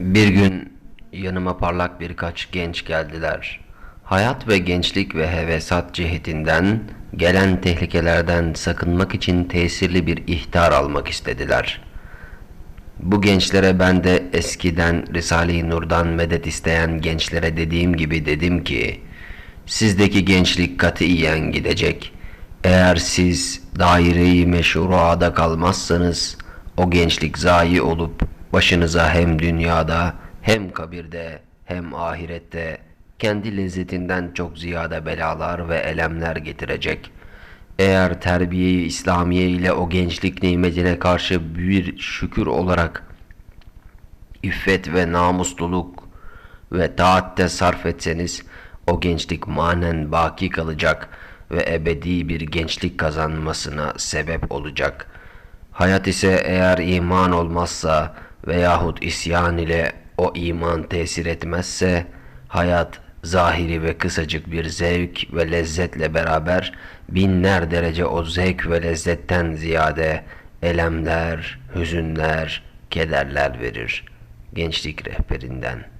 Bir gün yanıma parlak birkaç genç geldiler. Hayat ve gençlik ve hevesat cihetinden gelen tehlikelerden sakınmak için tesirli bir ihtar almak istediler. Bu gençlere ben de eskiden Risale-i Nur'dan medet isteyen gençlere dediğim gibi dedim ki sizdeki gençlik katiyen gidecek. Eğer siz daire-i meşruada kalmazsanız o gençlik zayi olup başınıza hem dünyada hem kabirde hem ahirette kendi lezzetinden çok ziyade belalar ve elemler getirecek. Eğer terbiye-i İslamiye ile o gençlik nimetine karşı bir şükür olarak iffet ve namusluluk ve taatte sarf etseniz o gençlik manen baki kalacak ve ebedi bir gençlik kazanmasına sebep olacak. Hayat ise eğer iman olmazsa veyahut isyan ile o iman tesir etmezse hayat zahiri ve kısacık bir zevk ve lezzetle beraber binler derece o zevk ve lezzetten ziyade elemler, hüzünler, kederler verir. Gençlik rehberinden